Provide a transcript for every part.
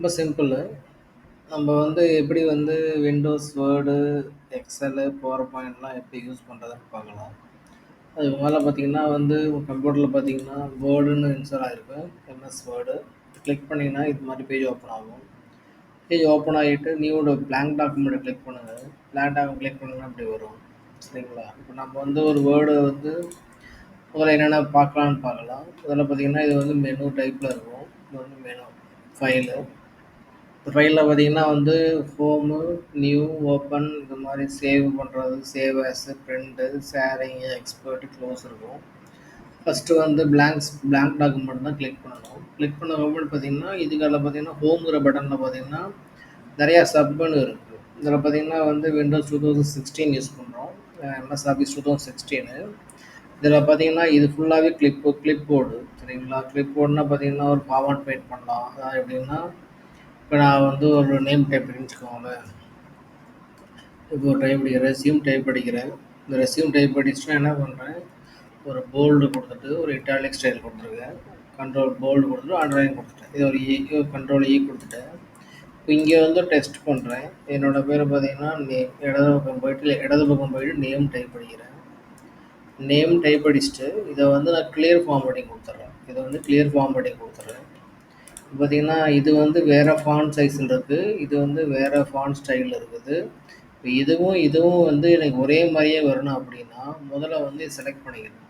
ரொம்ப சிம்பிளு. நம்ம வந்து எப்படி வந்து விண்டோஸ், வேர்டு, எக்ஸலு, பவர் பாயிண்ட்லாம் எப்படி யூஸ் பண்ணுறதுன்னு பார்க்கலாம். அதுக்கு முதல்ல பார்த்தீங்கன்னா வந்து உங்க கம்ப்யூட்டர்ல பார்த்தீங்கன்னா, வேர்டுன்னு இன்ஸ்டால் ஆகிருக்கும் எம்எஸ் வேர்டு. கிளிக் பண்ணீங்கன்னா, இது மாதிரி பேஜ் ஓப்பன் ஆகும். பேஜ் ஓப்பன் ஆகிட்டு நியூ பிளாங்க் டாக்குமெண்ட்டை கிளிக் பண்ணுங்க. பிளாங்க் டாக்குமெண்ட் கிளிக் பண்ணீங்கன்னா இப்படி வரும். சரிங்களா? இப்போ நம்ம வந்து ஒரு வேர்டு வந்து முதல்ல என்னென்ன பார்க்கலான்னு பார்க்கலாம். முதல்ல பார்த்தீங்கன்னா, இது வந்து மெனு டைப்பில் இருக்கும். இது வந்து மெனு ஃபைலு. ரயிலில் பார்த்தீங்கன்னா வந்து ஹோமு, நியூ, ஓப்பன் இந்த மாதிரி சேவ் பண்ணுறது save as print, sharing export close இருக்கும். ஃபஸ்ட்டு வந்து பிளாங்க்ஸ் பிளாங்க் டாக்குமெண்ட் தான் கிளிக் பண்ணணும். கிளிக் பண்ணதுக்கப்புறம் பார்த்தீங்கன்னா, இதுக்கால பார்த்தீங்கன்னா, ஹோம்ங்கிற பட்டனில் பார்த்தீங்கன்னா, நிறையா சப் இருக்குது இதில் பார்த்தீங்கன்னா வந்து விண்டோஸ் 2016 யூஸ் பண்ணுறோம் எம்எஸ் ஆஃபீஸ் 2016 இதில பார்த்தீங்கன்னா, இது ஃபுல்லாகவே கிளிப் கிளிப் போர்டு சரிங்களா? கிளிப் போர்டுனால் பார்த்தீங்கன்னா, ஒரு ஃபார்மாட் பெயிண்ட் பண்ணலாம். அதாவது எப்படின்னா, இப்போ நான் வந்து ஒரு நேம் டைப் பண்ணி வச்சுக்கோங்களேன். இப்போ ஒரு டைப் அடிக்கிறேன். ரெஸ்யூம் டைப் அடிக்கிறேன். இந்த ரெஸ்யூம் டைப் அடிச்சுன்னா என்ன பண்ணுறேன் ஒரு போல்டு கொடுத்துட்டு ஒரு இட்டாலிக் ஸ்டைல் கொடுத்துருக்கேன் கண்ட்ரோல் போல்டு கொடுத்துட்டு அண்டர்லைன் கொடுத்துட்டேன் இது ஒரு இ கண்ட்ரோல் இ கொடுத்துட்டேன் இப்போ இங்கே வந்து டெக்ஸ்ட் பண்ணுறேன் என்னோட பேர் பார்த்தீங்கன்னா, நேம். இடது பக்கம் போயிட்டு இடது பக்கம் போயிட்டு நேம் டைப் அடிக்கிறேன். நேம் டைப் அடிச்சுட்டு, இதை வந்து நான் கிளியர் ஃபார்ம் பண்ணி கொடுத்துட்றேன் இதை வந்து கிளியர் ஃபார்ம் பண்ணி கொடுத்துட்றேன் இப்போ பார்த்தீங்கன்னா, இது வந்து வேற ஃபாண்ட் சைஸில் இருக்கு. இது வந்து வேற ஃபாண்ட் ஸ்டைல்ல இருக்குது. இப்போ இதுவும், இதுவும் வந்து எனக்கு ஒரே மாரியே வரணும் அப்படின்னா, முதல்ல வந்து செலக்ட் பண்ணிக்கணும்.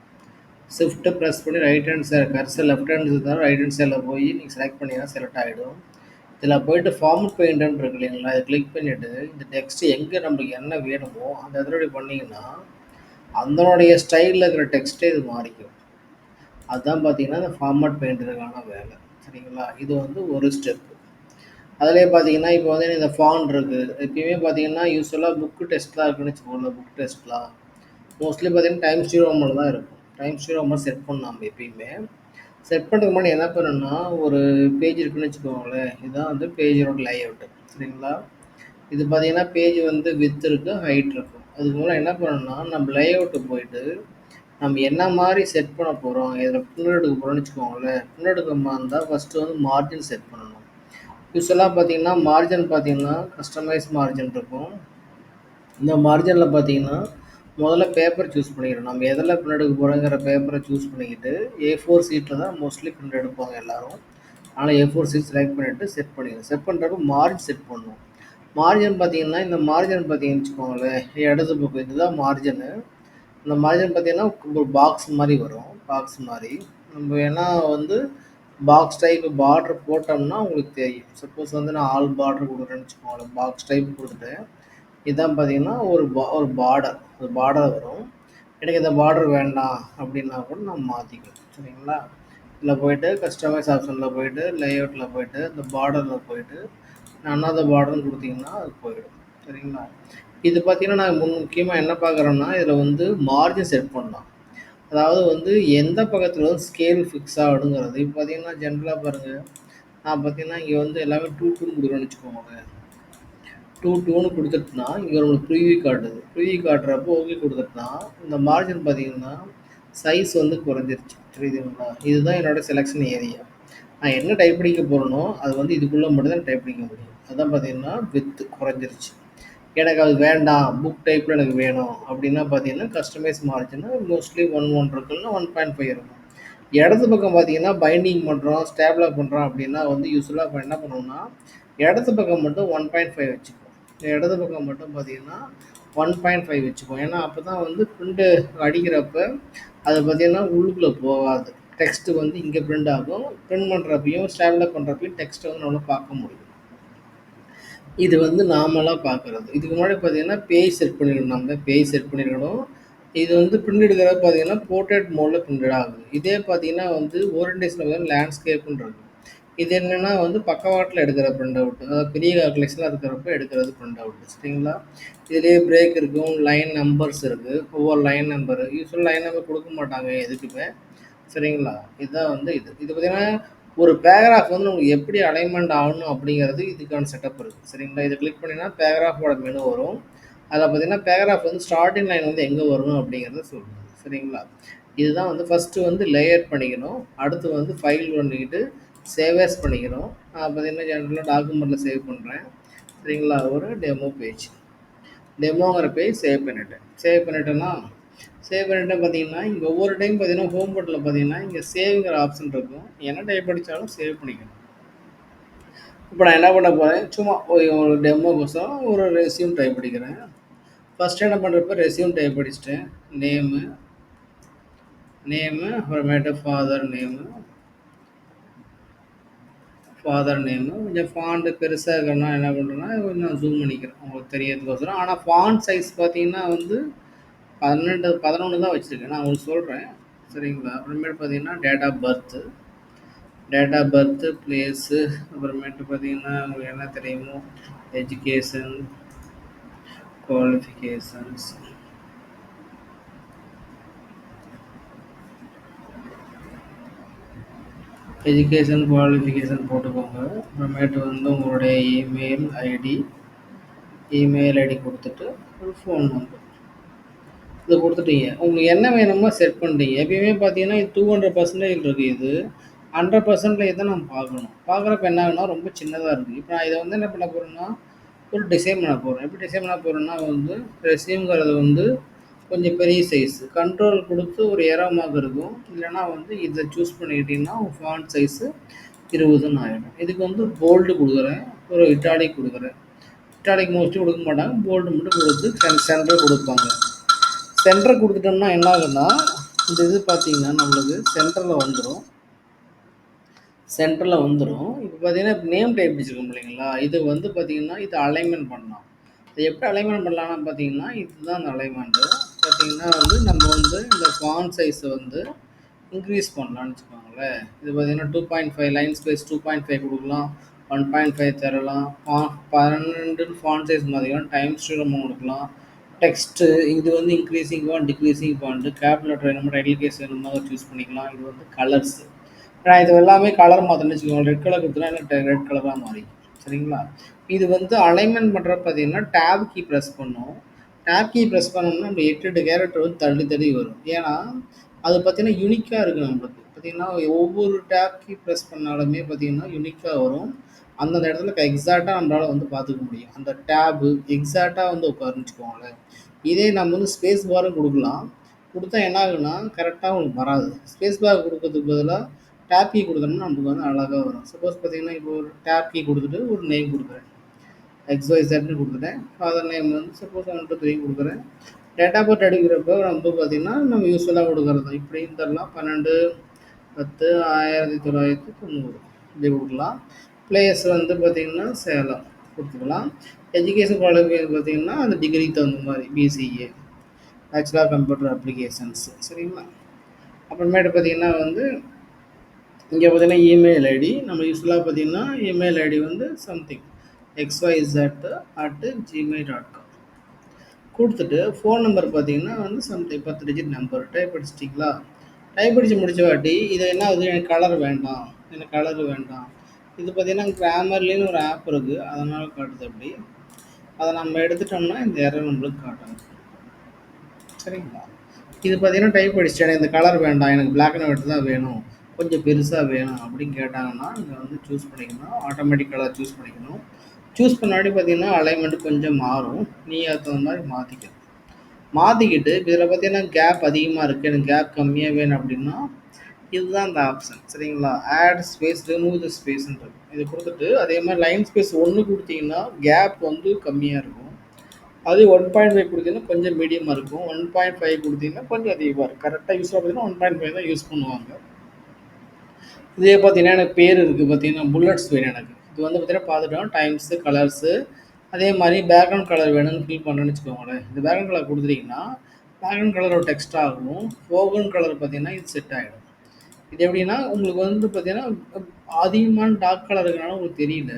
ஷிஃப்ட் பிரஸ் பண்ணி right hand side cursor left hand இருந்தாலும் ரைட் ஹேண்ட் சைடுல போய் நீங்க செலக்ட் பண்ணீங்கன்னா செலக்ட் ஆயிடும். இதில போயிட்டு ஃபார்மட் பெயிண்ட்டுன்னு இருக்கு இல்லைங்களா? இத கிளிக் பண்ணிட்டு, இந்த டெக்ஸ்ட் எங்க நம்மளுக்கு என்ன வேணுமோ, அந்த இதனுடைய இப்படி பண்ணீங்கன்னா, அதனுடைய ஸ்டைல்ல இருக்கிற டெக்ஸ்ட்டே இது மாறிக்கும். அதுதான் பார்த்தீங்கன்னா, இந்த ஃபார்மட் பெயிண்டருக்கான வேலை. சரிங்களா? இது வந்து ஒரு ஸ்டெப். அதிலே பார்த்தீங்கன்னா, இப்போ வந்து இந்த ஃபான் இருக்குது எப்பயுமே பார்த்தீங்கன்னா, யூஸ்வலாக புக்கு டெஸ்ட்லாம் இருக்குன்னு வச்சுக்கோங்களேன். புக் டெஸ்ட்லாம் மோஸ்ட்லி பார்த்தீங்கன்னா, டைம் ஸ்டீரோ ரோமன்ல தான் இருக்கும். டைம் நியூ செட் பண்ணணும் நம்ம எப்பயுமே. செட் பண்ணுறதுக்கு முன்னாடி என்ன பண்ணணும்னா, ஒரு பேஜ் இருக்குன்னு வச்சுக்கோங்களேன். இதுதான் வந்து பேஜோட லே அவுட்டு சரிங்களா? இது பார்த்தீங்கன்னா, பேஜ் வந்து வித் இருக்கு, ஹைட் இருக்கும். அதுக்கு முன்னாடி என்ன பண்ணணும்னா, நம்ம லே அவுட்டு போயிட்டு, நம்ம என்ன மாதிரி செட் பண்ண போகிறோம் இதில் பிரிண்ட் போகிறோம்னு வச்சுக்கோங்களேன். பிரிண்ட் எடுக்கிற மாரி வந்து மார்ஜின் செட் பண்ணணும். யூஸ்வலாக பார்த்தீங்கன்னா, மார்ஜின் பார்த்தீங்கன்னா, கஸ்டமைஸ் மார்ஜின் இருக்கும். இந்த மார்ஜினில் பார்த்தீங்கன்னா, முதல்ல பேப்பர் சூஸ் பண்ணிக்கிறோம் நம்ம எதில் பிரிண்ட் எடுக்க பேப்பரை சூஸ் பண்ணிக்கிட்டு, ஏ ஃபோர் சீட்டில் தான் மோஸ்ட்லி பிரிண்ட் எடுப்பாங்க எல்லாரும். அதனால ஏ4 ஷீட் செலக்ட் பண்ணிவிட்டு செட் பண்ணிக்கணும். செட் பண்ணுறப்ப மார்ஜின் செட் பண்ணணும். மார்ஜின் பார்த்தீங்கன்னா, இந்த மார்ஜின் பார்த்தீங்கன்னு வச்சுக்கோங்களேன், இடது பக்கம் இதுதான் மார்ஜின்னு இந்த மார்ஜின் பார்த்தீங்கன்னா, ஒரு பாக்ஸ் மாதிரி வரும். பாக்ஸ் மாதிரி நம்ம வேணா வந்து பாக்ஸ் டைப் பார்டர் போட்டோம்னா உங்களுக்கு தெரியும். சப்போஸ் வந்து நான் ஆல் பார்டர் கொடுக்குறேன்னு வச்சுக்கோங்களேன். பாக்ஸ் டைப் கொடுத்துட்டேன் இதான் பார்த்தீங்கன்னா, ஒரு பா ஒரு பார்டர். ஒரு பார்டர் வரும். எனக்கு இந்த பார்டர் வேண்டாம் அப்படின்னா கூட நம்ம மாத்திக்கலாம். சரிங்களா? இதில் போயிட்டு கஸ்டமைஸ் ஆப்ஷனில் போயிட்டு, லேஅவுட்டில் போயிட்டு, இந்த பார்டரில் போயிட்டு, நான் அந்த பார்டர்னு கொடுத்தீங்கன்னா அது போயிடும். சரிங்களா? இது பார்த்திங்கன்னா நான் முன் முக்கியமாக என்ன பார்க்குறேன்னா, இதில் வந்து மார்ஜின் செட் பண்ணலாம். அதாவது வந்து எந்த பக்கத்தில் வந்து ஸ்கேல் ஃபிக்ஸ் ஆகுதுங்கிறது இப்போ பார்த்தீங்கன்னா, ஜென்ரலாக பாருங்கள் நான் பார்த்தீங்கன்னா, இங்கே வந்து எல்லாமே 2, 2ன்னு குடுக்குறேன்னு வச்சுக்கோங்களேன். 2, 2ன்னு குடுத்துட்டேன்னா, இங்க உங்களுக்கு ப்ரிவ்யூ காட்டுது. ப்ரீவி காட்டுறப்போ ஓகே கொடுத்துட்டுனா இந்த மார்ஜின் பார்த்தீங்கன்னா, சைஸ் வந்து குறைஞ்சிருச்சு. தெரியுதுங்களா? இதுதான் என்னோட செலெக்ஷன் ஏரியா. நான் என்ன டைப் அடிக்க போகிறேனோ அது வந்து இதுக்குள்ளே மட்டும்தான் டைப் அடிக்க முடியும். அதான் பார்த்தீங்கன்னா, வித்து குறைஞ்சிருச்சு. எனக்கு அது வேண்டாம். புக் டைப்பில் எனக்கு வேணும் அப்படின்னா பார்த்தீங்கன்னா, customise margin mostly one one இருக்குன்னா ஒன் பாயிண்ட் ஃபைவ் இருக்கும். இடது பக்கம் பார்த்தீங்கன்னா, பைண்டிங் பண்ணுறோம் ஸ்டேப்லர் பண்ணுறோம் அப்படின்னா வந்து யூஸ்ஃபுல்லாக இப்போ என்ன பண்ணுவோம்னா, இடது பக்கம் மட்டும் 1.5 வச்சுக்குவோம். இடது பக்கம் மட்டும் பார்த்தீங்கன்னா, 1.5 வச்சுக்குவோம். ஏன்னா, அப்பதான் வந்து பிரிண்ட்டு அடிக்கிறப்ப, அது பார்த்தீங்கன்னா, உள்ளுக்குள்ளே போகாது. டெக்ஸ்ட்டு வந்து இங்கே பிரிண்ட் ஆகும். பிரிண்ட் பண்ணுறப்பையும் ஸ்டேப்லர் பண்ணுறப்பையும் டெக்ஸ்ட்டை வந்து நம்மளால் பார்க்க முடியும். இது வந்து நாமளாக பார்க்குறது. இதுக்கு முன்னாடி பார்த்தீங்கன்னா, பேஜ் செட் பண்ணியிருக்கணும் நம்ம. பேஜ் செட் பண்ணியிருக்கணும். இது வந்து பிரிண்ட் எடுக்கிறப்ப பார்த்தீங்கன்னா, போர்ட்ரேட் மோடில் பிரிண்டட் ஆகுது. இதே பார்த்தீங்கன்னா வந்து ஓரியன்டேஷன்ல பார்த்தீங்கன்னா, லேண்ட்ஸ்கேப்புன்றது இது என்னென்னா வந்து பக்கவாட்டில் எடுக்கிற பிரிண்ட் அவுட். அதாவது பெரிய கலெக்ஷனாக இருக்கிறப்ப எடுக்கிறது பிரிண்ட் அவுட். சரிங்களா? இதுலேயே பிரேக் இருக்கும். லைன் நம்பர்ஸ் இருக்குது ஒவ்வொரு line number. Usual line number கொடுக்க மாட்டாங்க எதுக்குமே. சரிங்களா? இதுதான் வந்து இது. இது பார்த்திங்கன்னா ஒரு பேராகிராஃப் வந்து உங்களுக்கு எப்படி அலைன்மெண்ட் ஆகணும் அப்படிங்கிறது இதுக்கான செட்டப் இருக்குது சரிங்களா? இதை கிளிக் பண்ணிங்கன்னா பேராகிராஃபோட மெனு வரும். அதில் பார்த்தீங்கன்னா, பேராகிராஃப் வந்து ஸ்டார்டிங் லைன் வந்து எங்கே வரணும் அப்படிங்கிறத சொல்லுது. சரிங்களா? இதுதான் வந்து ஃபஸ்ட்டு வந்து லேயர் பண்ணிக்கணும். அடுத்து வந்து ஃபைல் பண்ணிக்கிட்டு, சேவேஸ் பண்ணிக்கணும் பண்ணிக்கிறோம் நான் பார்த்தீங்கன்னா ஜென்ரலாக டாக்குமெண்ட்டில் சேவ் பண்ணுறேன் சரிங்களா ஒரு டெமோ பேஜ் டெமோங்கிற பேஜ் சேவ் பண்ணிட்டேன் சேவ் பண்ணிட்டேன்னா சேவ் பண்ணிட்டு பார்த்தீங்கன்னா இங்கே ஒவ்வொரு டைம் பார்த்தீங்கன்னா ஹோம் போர்ட்டில் பார்த்தீங்கன்னா இங்கே சேவ்ங்கிற ஆப்ஷன் இருக்கும். என்ன டைப் அடித்தாலும் சேவ் பண்ணிக்கணும். இப்போ நான் என்ன பண்ண போகிறேன் சும்மா ஒரு- ஒரு கோசம் ஒரு ரெசியூம் டைப் அடிக்கிறேன். ஃபஸ்ட்டு என்ன பண்ணுறப்ப ரெசியூம் டைப் அடிச்சிட்டேன். நேமு நேமு அப்புறமேட்டு ஃபாதர் நேமு ஃபாதர் நேமு கொஞ்சம் ஃபாண்ட்டு பெருசாக இருக்கிறனா என்ன பண்ணுறேன்னா கொஞ்சம் ஜூம் பண்ணிக்கிறேன். உங்களுக்கு தெரியறதுக்கோசரம் ஆனால் ஃபாண்ட் சைஸ் பார்த்தீங்கன்னா வந்து பன்னெண்டு பதினொன்று தான் வச்சுருக்கேன். நான் உங்களுக்கு சொல்கிறேன் சரிங்களா? அப்புறமேட்டு பார்த்தீங்கன்னா date of birth date of birth place அப்புறமேட்டு பார்த்தீங்கன்னா உங்களுக்கு என்ன தெரியுமோ? எஜுகேஷன் குவாலிஃபிகேஷன்ஸ் எஜுகேஷன் குவாலிஃபிகேஷன் போட்டுக்கோங்க. அப்புறமேட்டு வந்து உங்களுடைய இமெயில் ஐடி இமெயில் ஐடி கொடுத்துட்டு ஒரு ஃபோன் நம்பர் இது கொடுத்துட்டீங்க. உங்களுக்கு என்ன வேணுமோ செட் பண்ணிட்டீங்க. எப்பயுமே பார்த்தீங்கன்னா இது டூ ஹண்ட்ரட் பர்சன்டேஜ் இருக்குது இது. ஹண்ட்ரட் பர்சன்டேஜ் தான் நம்ம பார்க்கணும். பார்க்குறப்ப என்ன ஆகுனா ரொம்ப சின்னதாக இருக்குது இப்போ நான் இதை வந்து என்ன பண்ண போகிறேன்னா ஒரு டிசைன் பண்ண போகிறேன் எப்படி டிசைன் பண்ண போகிறேன்னா வந்து ரெசியூங்கிறது வந்து கொஞ்சம் பெரிய சைஸ் கண்ட்ரோல் கொடுத்து ஒரு ஏரோ இருக்கும். இல்லைன்னா வந்து இதை சூஸ் பண்ணிக்கிட்டிங்கன்னா ஃபாண்ட் சைஸு இருபதுன்னு ஆகிடும் இதுக்கு வந்து போல்டு கொடுக்குறேன். ஒரு இட்டாலிக் கொடுக்குறேன். இட்டாலிக் மோஸ்ட்லி கொடுக்க மாட்டாங்க. போல்டு மட்டும் கொடுத்து சென்டர் கொடுப்பாங்க. சென்டர் கொடுத்துட்டோம்னா என்ன ஆகுன்னா இந்த இது பார்த்தீங்கன்னா நம்மளுக்கு சென்டரில் வந்துடும் சென்டரில் வந்துடும் இப்போ பார்த்தீங்கன்னா நேம் டைப் வச்சுருக்கோம் இல்லைங்களா? இது வந்து பார்த்தீங்கன்னா இது அலைன்மெண்ட் பண்ணலாம். இது எப்படி அலைன்மெண்ட் பண்ணலாம்னு பார்த்தீங்கன்னா இதுதான் அந்த அலைன்மெண்ட்டு பார்த்தீங்கன்னா வந்து நம்ம வந்து இந்த ஃபாண்ட் சைஸை வந்து இன்க்ரீஸ் பண்ணலாம்னு வச்சுக்கோங்களேன். இது பார்த்தீங்கன்னா two point five line space two point five கொடுக்கலாம். ஒன் பாயிண்ட் ஃபைவ் தரலாம். ஃபா- பன்னெண்டு ஃபாண்ட் சைஸ் பார்த்தீங்கன்னா டைம் ஸ்டூடம் கொடுக்கலாம். டெக்ஸ்ட்டு இது வந்து increasing font decreasing font cap letter நம்ம டைட்டில் கேஸ் வேணுமோ சூஸ் பண்ணிக்கலாம். இது வந்து கலர்ஸ் நான் இது எல்லாமே கலர் மாற்றணும்னு வச்சுக்கோங்க. ரெட் கலர் கொடுத்தனா ரெட் கலராக மாறி சரிங்களா? இது வந்து அலைன்மெண்ட் பண்ணுறப்ப பார்த்தீங்கன்னா டேப் கீ ப்ரெஸ் பண்ணும். டேப் கீ ப்ரெஸ் பண்ணோம்னா நம்ம எட்டு எட்டு கேரக்டர் வந்து தள்ளி தள்ளி வரும். ஏன்னா அது பார்த்தீங்கன்னா யூனிக்காக இருக்குது நம்மளுக்கு. பார்த்தீங்கன்னா ஒவ்வொரு டேப் கீ ப்ரெஸ் பண்ணாலுமே பார்த்தீங்கன்னா யூனிக்காக வரும். அந்தந்த இடத்துல எக்ஸாக்டாக நம்மளால் வந்து பார்த்துக்க முடியும். அந்த டேபு எக்ஸாக்டாக வந்து உட்காருன்னு வச்சுக்கோங்களேன். இதே நம்ம வந்து ஸ்பேஸ் பாரும் கொடுக்கலாம். கொடுத்தா என்ன ஆகுன்னா கரெக்டாக உங்களுக்கு வராது. ஸ்பேஸ் பார் கொடுக்கறதுக்கு பதிலாக டேப் கீ கொடுத்தோம்னா நமக்கு வந்து அழகாக வரும். சப்போஸ் பார்த்தீங்கன்னா இப்போ ஒரு டேப் கீ கொடுத்துட்டு ஒரு நேம் கொடுக்குறேன். எக்ஸ்ஒய்சட்னு கொடுத்துட்டேன். ஃபாதர் நேம் வந்து சப்போஸ் ஒன் டூ த்ரீ கொடுக்குறேன். டேட்டா பர்த் அடிக்கிறப்போ நம்ம பார்த்தீங்கன்னா நம்ம யூஸ்ஃபுல்லாக கொடுக்குறது இப்படியும் தரலாம் பன்னெண்டு பத்து ஆயிரத்தி தொள்ளாயிரத்தி தொண்ணூறு. இப்படி கொடுக்கலாம். பிளேஸ் வந்து பார்த்திங்கன்னா சேலம். கொடுத்துக்கலாம் எஜுகேஷன் குவாலிஃபிகேஷன் பார்த்தீங்கன்னா அந்த டிகிரிக்கு தகுந்த மாதிரி பிசிஏ பேச்சுலர் கம்ப்யூட்டர் அப்ளிகேஷன்ஸ் சரிங்களா? அப்புறமேட்டு பார்த்தீங்கன்னா வந்து இங்கே பார்த்தீங்கன்னா இமெயில் ஐடி நம்ம யூஸ்ஃபுல்லாக பார்த்தீங்கன்னா இமெயில் ஐடி வந்து something XYZ at Gmail dot com கொடுத்துட்டு ஃபோன் நம்பர் பார்த்தீங்கன்னா வந்து சம்திங் பத்து டிஜிட் நம்பர் டைப் அடிச்சிட்டிங்களா? டைப் அடித்து முடிச்ச வாட்டி இதை என்ன ஆகுது? எனக்கு கலர் வேண்டாம். எனக்கு கலர் வேண்டாம். இது பார்த்தீங்கன்னா கிராமர்லேன்னு ஒரு ஆப் இருக்குது அதனால் காட்டுது அப்படி. அதை நம்ம எடுத்துட்டோம்னா இந்த எரர் நம்மளுக்கு காட்டும். சரிங்களா? இது பார்த்தீங்கன்னா டைப் அடிச்சிட்டேன் எனக்கு இந்த கலர் வேண்டாம். எனக்கு பிளாக் அண்ட் ஒயிட் தான் வேணும். கொஞ்சம் பெருசாக வேணும் அப்படின்னு கேட்டாங்கன்னா நீங்கள் வந்து சூஸ் பண்ணிக்கணும். ஆட்டோமேட்டிக் கலர் சூஸ் பண்ணிக்கணும். சூஸ் பண்ணாடி பார்த்தீங்கன்னா அலைன்மெண்ட் கொஞ்சம் மாறும். நீ அதுக்கு தகுந்த மாதிரி மாற்றிக்கணும் மாற்றிக்கிட்டு இதில் பார்த்தீங்கன்னா கேப் அதிகமாக இருக்குது எனக்கு கேப் கம்மியாக வேணும் அப்படின்னா இதுதான் அந்த ஆப்ஷன் சரிங்களா? ஆட் ஸ்பேஸ் ரிமூவ் த ஸ்பேஸ்ன்றது இது கொடுத்துட்டு அதே மாதிரி லைன் ஸ்பேஸ் ஒன்று கொடுத்தீங்கன்னா கேப் வந்து கம்மியாக இருக்கும். அது ஒன் பாயிண்ட் ஃபைவ் கொடுத்தீங்கன்னா கொஞ்சம் மீடியமாக இருக்கும். ஒன் பாயிண்ட் ஃபைவ் கொடுத்தீங்கன்னா கொஞ்சம் அதிகமாக இருக்கும். கரெக்டாக யூஸ் பார்த்தீங்கன்னா ஒன் பாயிண்ட் ஃபைவ் தான் யூஸ் பண்ணுவாங்க. இதே பார்த்தீங்கன்னா எனக்கு பேர் இருக்குது பார்த்தீங்கன்னா புல்லட்ஸ் வேணும் எனக்கு. இது வந்து பார்த்தீங்கன்னா பார்த்துட்டோம். டைம்ஸு கலர்ஸு அதே மாதிரி பேக்ரவுண்ட் கலர் வேணும்னு ஃபில் பண்ணுறேன்னு வச்சுக்கோங்களேன். இந்த பேக்ரவுண்ட் கலர் கொடுத்துட்டிங்கன்னா பேக்ரவுண்ட் கலரோட டெக்ஸ்ட் ஆகும். ஃபோகன் கலர் பார்த்தீங்கன்னா இது செட் ஆகிடும் இது எப்படின்னா உங்களுக்கு வந்து பார்த்தீங்கன்னா அதிகமான டார்க் கலர் இருக்கனால உங்களுக்கு தெரியல.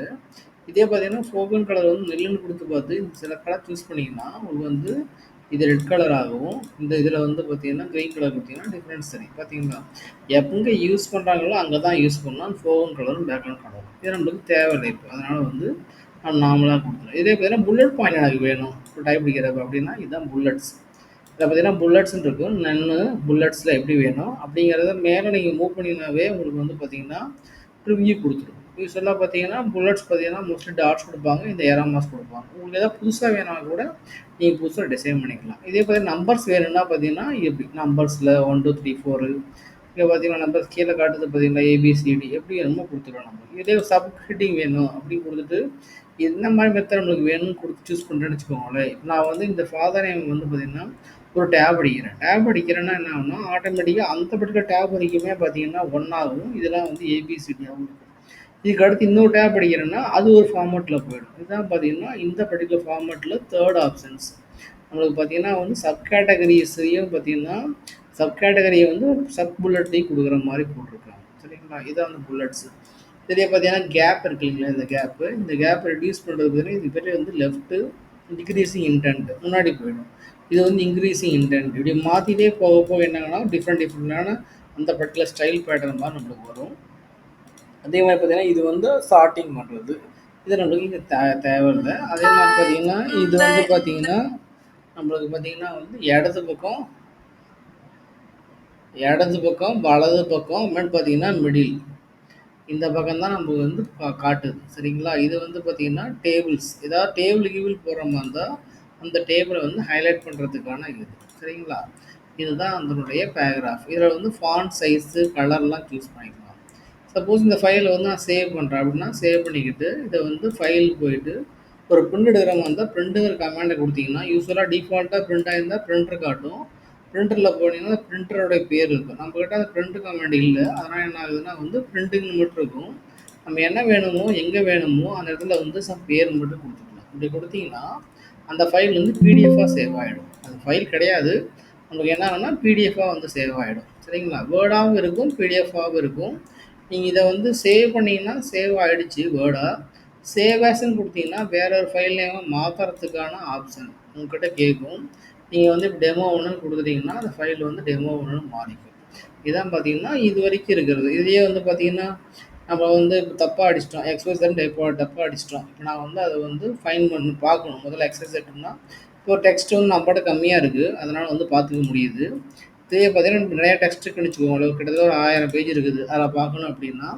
இதே பார்த்தீங்கன்னா ஃபோகன் கலர் வந்து நெல்லுன்னு கொடுத்து பார்த்து சில கலர் சூஸ் பண்ணிங்கன்னா உங்களுக்கு வந்து இது ரெட் கலர் ஆகும். இந்த இதில் வந்து பார்த்தீங்கன்னா க்ரீன் கலர் பார்த்தீங்கன்னா டிஃப்ரென்ஸ் தெரியும். பார்த்தீங்களா எங்கே யூஸ் பண்ணுறாங்களோ அங்கே தான் யூஸ் பண்ணலாம் ஃபோகன் கலரும் பேக்ரவுண்ட் கலரும் இது நம்மளுக்கு தேவையில்லை இப்போ. அதனால் வந்து நான் நார்மலாக கொடுத்துரும் இதே பார்த்தீங்கன்னா புல்லட் பாயிண்ட் எனக்கு வேணும். இப்போ டைப் அடிக்கிறப்ப அப்படின்னா இதுதான் புல்லட்ஸ் இதில் பார்த்தீங்கன்னா புல்லட்ஸ்ன்னு இருக்கும். நன்னு புல்லட்ஸில் எப்படி வேணும் அப்படிங்கிறத மேலே நீங்கள் மூவ் பண்ணிங்கனாவே உங்களுக்கு வந்து பார்த்தீங்கன்னா ப்ரிவ்யூ கொடுத்துரும். யூஸ்வலாக பார்த்தீங்கன்னா புல்லட்ஸ் பார்த்தீங்கன்னா மோஸ்ட்லி டாட்ஸ் கொடுப்பாங்க இந்த ஏராமாஸ் கொடுப்பாங்க. உங்களுக்கு எதாவது புதுசாக வேணா கூட நீங்கள் புதுசாக டிசைன் பண்ணிக்கலாம். இதே பார்த்தீங்கன்னா நம்பர்ஸ் வேணும்னா பார்த்தீங்கன்னா எப்படி? நம்பர்ஸில் ஒன் டூ த்ரீ ஃபோரு இங்கே பார்த்தீங்கன்னா நம்பர்ஸ் கீழே காட்டுறது பார்த்தீங்கன்னா ஏபிசிடி எப்படி வேணுமோ கொடுத்துருவோம் நம்ம. இதே சப் ஹெட்டிங் வேணும் அப்படின்னு கொடுத்துட்டு என்ன மாதிரி மெத்தட் நம்மளுக்கு வேணும்னு கொடுத்து சூஸ் பண்ணுறேன்னு வச்சுக்கோங்களேன். நான் வந்து இந்த ஃபாதர் நேம் வந்து பார்த்தீங்கன்னா ஒரு டேப் அடிக்கிறேன். டேப் அடிக்கிறேன்னா என்ன ஆகும்னா ஆட்டோமேட்டிக்காக அந்த பர்டிகுலர் டேப் வரைக்குமே பார்த்தீங்கன்னா ஒன் ஆகும். இதெல்லாம் வந்து ஏபிசிடியாகவும் இருக்கும் இதுக்கு அடுத்து இன்னொரு டேப் அடிக்கிறேன்னா அது ஒரு ஃபார்மேட்டில் போயிடும். இதுதான் பார்த்தீங்கன்னா இந்த பர்டிகுலர் ஃபார்மேட்டில் தேர்ட் ஆப்ஷன்ஸ் நம்மளுக்கு பார்த்தீங்கன்னா வந்து சப் கேட்டகரிஸையும் பார்த்தீங்கன்னா சப் கேட்டகரியை வந்து சப் புல்லட்டையும் கொடுக்குற மாதிரி போட்டிருக்காங்க. சரிங்களா? இதான் வந்து புல்லட்ஸு இதுலேயே பார்த்தீங்கன்னா கேப் இருக்கு இல்லைங்களா? இந்த கேப்பு இந்த கேப் ரெடியூஸ் பண்ணுறது பார்த்தீங்கன்னா இது பேர் வந்து லெஃப்ட்டு டிக்ரீஸிங் இன்டென்ட் முன்னாடி போயிடும். இது வந்து இன்க்ரீசிங் இன்டென்ட் இப்படி மாற்றிட்டே போக போக என்னங்கன்னா டிஃப்ரெண்ட் டிஃப்ரெண்டான அந்த பர்டிகுலர் ஸ்டைல் பேட்டர்ன் மாதிரி நம்மளுக்கு வரும். அதே மாதிரி பார்த்தீங்கன்னா இது வந்து சார்ட்டிங் பண்ணுறது இது நம்மளுக்கு இங்கே தே தேவையில்லை. அதே மாதிரி பார்த்தீங்கன்னா இது வந்து பார்த்தீங்கன்னா நம்மளுக்கு பார்த்தீங்கன்னா வந்து இடது பக்கம் இடது பக்கம் வலது பக்கம் அப்புறமேட்டு பார்த்தீங்கன்னா மிடில் இந்த பக்கம் தான் நம்ம வந்து காட்டுது. சரிங்களா? இது வந்து பார்த்தீங்கன்னா டேபிள்ஸ் ஏதாவது டேபிள் கீபிள் போடுற மாதிரி இருந்தால் அந்த டேபிளை வந்து ஹைலைட் பண்ணுறதுக்கான இது. சரிங்களா? இதுதான் அதனுடைய பேராகிராஃப் இதில் வந்து ஃபாண்ட் சைஸு கலர்லாம் சூஸ் பண்ணிக்கலாம். சப்போஸ் இந்த ஃபைலை வந்து நான் சேவ் பண்ணுறேன் அப்படின்னா சேவ் பண்ணிக்கிட்டு இதை வந்து ஃபைல் போயிட்டு ஒரு பிரிண்ட் எடுக்கிறவங்க வந்தால் இருந்தால் பிரிண்ட்டுங்கிற கமாண்டை கொடுத்தீங்கன்னா யூஸ்வலாக டிஃபால்ட்டாக பிரிண்ட் ஆயிருந்தால் பிரிண்டர் காட்டும். பிரிண்டரில் போனீங்கன்னா பிரிண்டரோட பேர் இருக்கும். நம்ம கிட்ட அந்த பிரிண்ட் கமாண்ட் இல்லை. அதனால் என்ன ஆகுதுன்னா வந்து பிரிண்டிங்னு மட்டும் இருக்கும். நம்ம என்ன வேணுமோ எங்கே வேணுமோ அந்த இடத்துல வந்து சம் பேர் மட்டும் கொடுத்துக்கலாம். இப்படி கொடுத்தீங்கன்னா அந்த ஃபைல் வந்து பிடிஎஃபாக சேவ் ஆகிடும் அது ஃபைல் கிடையாது. உங்களுக்கு என்ன ஆகும்னா பிடிஎஃபாக வந்து சேவ் ஆகிடும் சரிங்களா? வேர்டாகவும் இருக்கும் பிடிஎஃபாகவும் இருக்கும். நீங்கள் இதை வந்து சேவ் பண்ணிங்கன்னா சேவ் ஆகிடுச்சு வேர்டாக சேவ் ஆஸ்ன்னு கொடுத்தீங்கன்னா வேற ஒரு ஃபைல் நேமாக மாற்றுறதுக்கான ஆப்ஷன் உங்ககிட்ட கேட்கும். நீங்கள் வந்து இப்போ டெமோ ஒன்று கொடுத்துட்டீங்கன்னா அந்த ஃபைல் வந்து டெமோ ஒன்று மாறிக்கும். இதான் பார்த்தீங்கன்னா இது வரைக்கும் இருக்கிறது. இதையே வந்து பார்த்தீங்கன்னா நம்ம வந்து இப்போ தப்பாக அடிச்சிட்டோம். எக்ஸசைஸ் டைப்போ தப்பாக அடிச்சிட்டோம். இப்போ நான் வந்து அதை வந்து ஃபைன் பண்ணி பார்க்கணும். முதல்ல எக்ஸசைஸ் எக்ஸசைஸ்னா இப்போ டெக்ஸ்ட் வந்து நம்மகிட்ட கம்மியாக இருக்குது அதனால் வந்து பார்த்துக்க முடியுது. இதே பார்த்தீங்கன்னா நிறைய டெக்ஸ்ட் இருக்குன்னு வச்சுக்கோங்களேன். கிட்டத்தட்ட ஒரு ஆயிரம் பேஜ் இருக்குது. அதில் பார்க்கணும் அப்படின்னா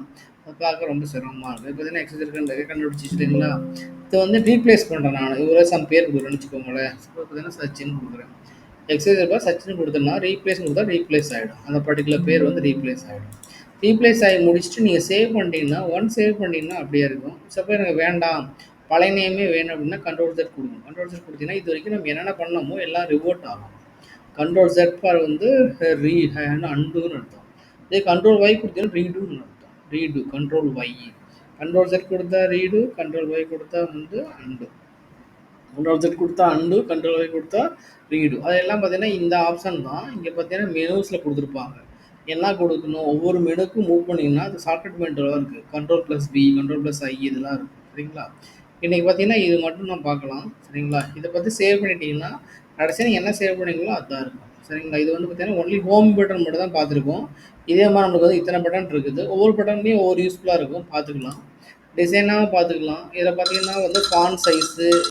அது பார்க்க ரொம்ப சிரமமாக இருக்குது இப்போ பார்த்தீங்கன்னா எக்ஸசைஸ் கண்டுபிடிச்சி வச்சுட்டீங்களா இதை வந்து ரீப்ளேஸ் பண்ணுறேன் நான். இவரே சம் பேர் கொடுக்குறேன்னு வச்சுக்கோங்களேன். இப்போ பார்த்தீங்கன்னா சச்சின்னு கொடுக்குறேன். எக்ஸசைஸ் சச்சின்னு சச்சின் கொடுத்தோன்னா ரீப்ளேஸ் கொடுத்தா ரீப்ளேஸ் ஆகிடும் அந்த பர்டிகுலர் பேர் வந்து ரீப்ளேஸ் ஆகிடும் ரீப்ளேஸ் ஆகி முடிச்சுட்டு நீங்கள் சேவ் பண்ணிட்டீங்கன்னா ஒன் சேவ் பண்ணிட்டீங்கன்னா அப்படியே இருக்கும். சப்போ எனக்கு வேண்டாம். பழைய நேமே வேணும் அப்படின்னா கண்ட்ரோல் செட் கொடுக்கணும் கண்ட்ரோல் செட் கொடுத்தீங்கன்னா இது வரைக்கும் நம்ம என்னென்ன பண்ணோமோ எல்லாம் ரிவோர்ட் ஆகும். கண்ட்ரோல் செட் ஃபார் வந்து ரீ அண்டுன்னு அர்த்தம். இதே கண்ட்ரோல் ஒய் கொடுத்தீங்கன்னா ரீடுன்னு அர்த்தம். Redo control Y control Z கொடுத்தா ரீடு கண்ட்ரோல் ஒய் கொடுத்தா வந்து அண்டு கண்ட்ரோல் செட் கொடுத்தா அண்டு கண்ட்ரோல் ஒய் கொடுத்தா ரீடு அதெல்லாம் பார்த்தீங்கன்னா இந்த ஆப்ஷன் தான். இங்கே பார்த்தீங்கன்னா மெனுஸில் கொடுத்துருப்பாங்க. என்ன கொடுக்கணும். ஒவ்வொரு மெனுக்கும் மூவ் பண்ணிங்கன்னா அது ஷார்ட்கட் மெனுலாம் இருக்குது control plus B control plus I இதெல்லாம் இருக்குது சரிங்களா? இன்றைக்கி பார்த்தீங்கன்னா இது மட்டும் நான் பார்க்கலாம். சரிங்களா? இதை பற்றி சேவ் பண்ணிட்டீங்கன்னா கடைசியாக நீங்கள் என்ன சேவ் பண்ணீங்களோ அதுதான் இருக்கும். சரிங்களா? இது வந்து பார்த்தீங்கன்னா ஒன்லி ஹோம் பட்டன் மட்டும் தான் பார்த்துருக்கோம். இதே மாதிரி நம்மளுக்கு வந்து இத்தனை பட்டன் இருக்குது. ஒவ்வொரு பட்டன்லேயும் ஒவ்வொரு யூஸ்ஃபுல்லாக இருக்கும். பார்த்துக்கலாம். டிசைனாகவும் பார்த்துக்கலாம். இதில் பார்த்தீங்கன்னா வந்து ஃபான் சைஸு